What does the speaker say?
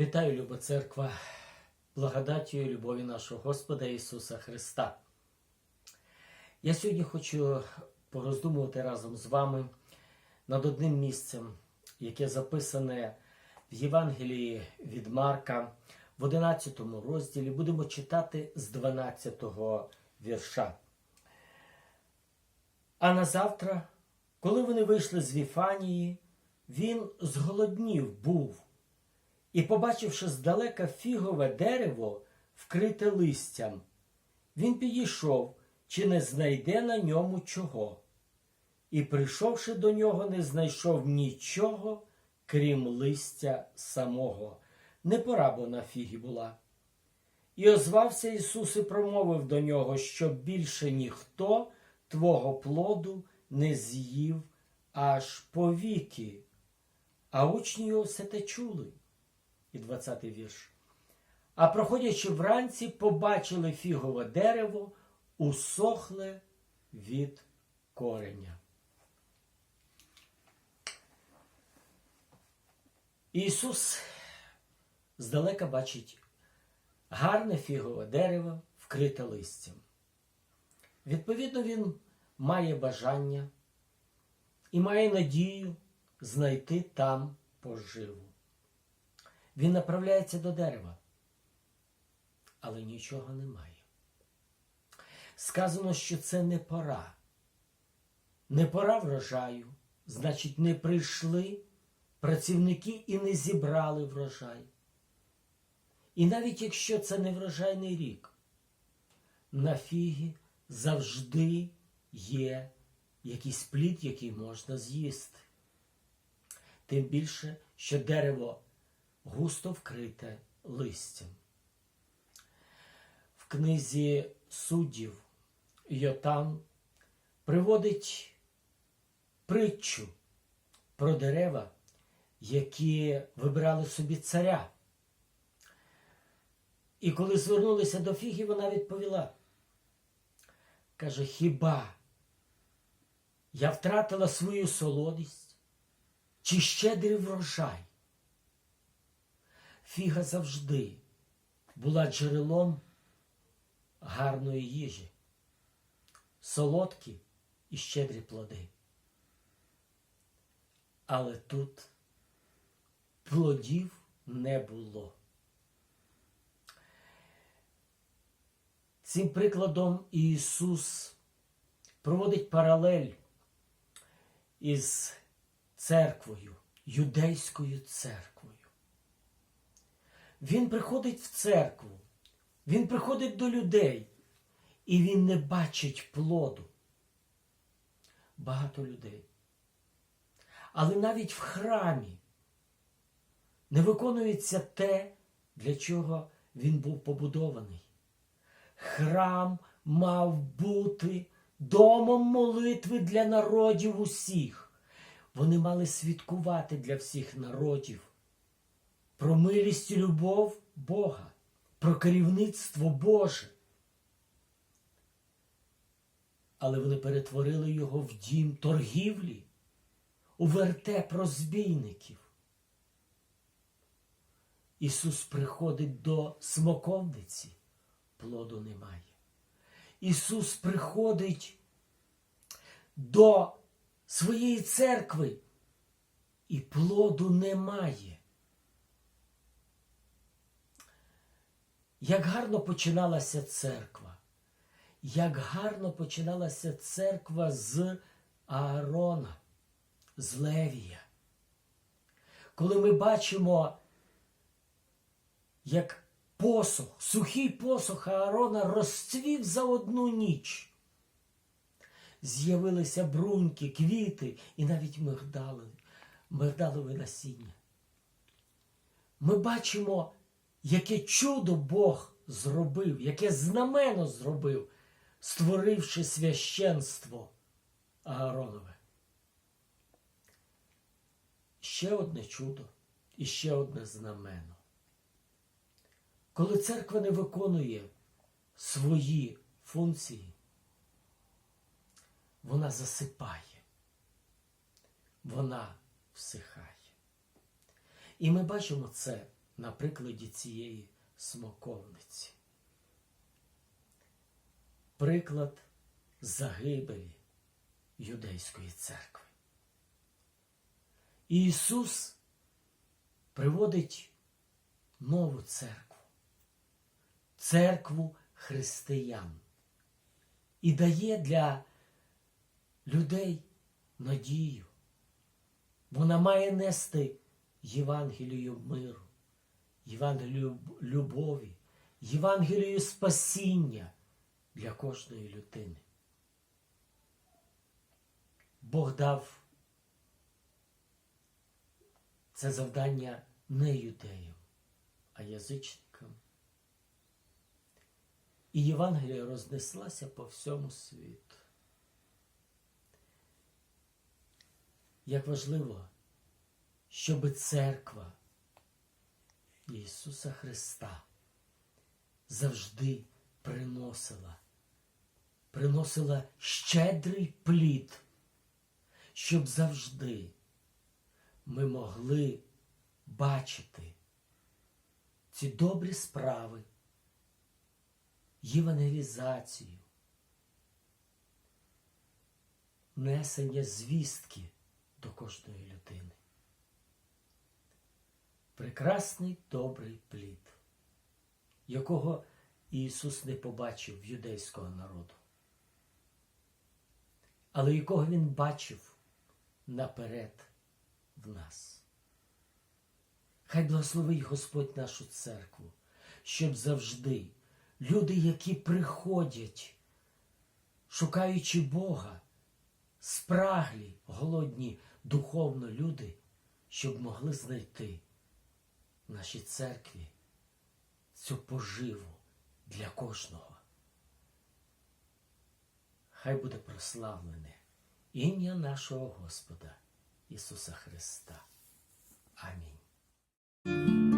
Вітаю, люба церква, благодаттю і любові нашого Господа Ісуса Христа. Я сьогодні хочу пороздумувати разом з вами над одним місцем, яке записане в Євангелії від Марка в 11 розділі. Будемо читати з 12 вірша. А на завтра, коли вони вийшли з Віфанії, він зголоднів був. І, побачивши здалека фігове дерево, вкрите листям, він підійшов, чи не знайде на ньому чого. І, прийшовши до нього, не знайшов нічого, крім листя самого. Не пора бо на фігі була. І озвався Ісус і промовив до нього, щоб більше ніхто твого плоду не з'їв аж повіки. А учні його все те чули і 20 вірш. А проходячи вранці, побачили фігове дерево, усохле від кореня. Ісус здалека бачить гарне фігове дерево, вкрите листям. Відповідно, він має бажання і має надію знайти там поживу. Він направляється до дерева, але нічого немає. Сказано, що це не пора. Не пора врожаю, значить, не прийшли працівники і не зібрали врожай. І навіть якщо це не врожайний рік, на фігі завжди є якийсь плід, який можна з'їсти. Тим більше, що дерево густо вкрите листям. В книзі суддів Йотам приводить притчу про дерева, які вибирали собі царя. І коли звернулися до Фіги, вона відповіла. Каже, хіба я втратила свою солодість чи щедрий врожай? Фіга завжди була джерелом гарної їжі, солодкі і щедрі плоди. Але тут плодів не було. Цим прикладом Ісус проводить паралель із церквою, юдейською церквою. Він приходить в церкву, він приходить до людей, і він не бачить плоду. Багато людей. Але навіть в храмі не виконується те, для чого він був побудований. Храм мав бути домом молитви для народів усіх. Вони мали свідкувати для всіх народів про милість і любов Бога, про керівництво Боже. Але вони перетворили його в дім торгівлі, у вертеп розбійників. Ісус приходить до смоковниці, плоду немає. Ісус приходить до своєї церкви, і плоду немає. Як гарно починалася церква, як гарно починалася церква з Аарона, з Левія. Коли ми бачимо, як посох, сухий посох Аарона розцвів за одну ніч. З'явилися бруньки, квіти і навіть мигдали, мигдалове насіння. Ми бачимо, яке чудо Бог зробив, яке знамено зробив, створивши священство Ааронове. Ще одне чудо і ще одне знамено. Коли церква не виконує свої функції, вона засипає, вона всихає. І ми бачимо це на прикладі цієї смоковниці. Приклад загибелі юдейської церкви. І Ісус приводить нову церкву, церкву християн і дає для людей надію. Вона має нести Євангелію миру, Євангелію любові, Євангелію спасіння для кожної людини. Бог дав це завдання не юдеям, а язичникам. І Євангелія рознеслася по всьому світу. Як важливо, щоб церква Ісуса Христа завжди приносила, приносила щедрий плід, щоб завжди ми могли бачити ці добрі справи, євангелізацію, несення звістки до кожної людини. Прекрасний добрий плід, якого Ісус не побачив в юдейського народу, але якого Він бачив наперед в нас. Хай благословить Господь нашу церкву, щоб завжди люди, які приходять, шукаючи Бога, спраглі, голодні духовно люди, щоб могли знайти нашій церкві цю поживу для кожного. Хай буде прославлене ім'я нашого Господа Ісуса Христа. Амінь.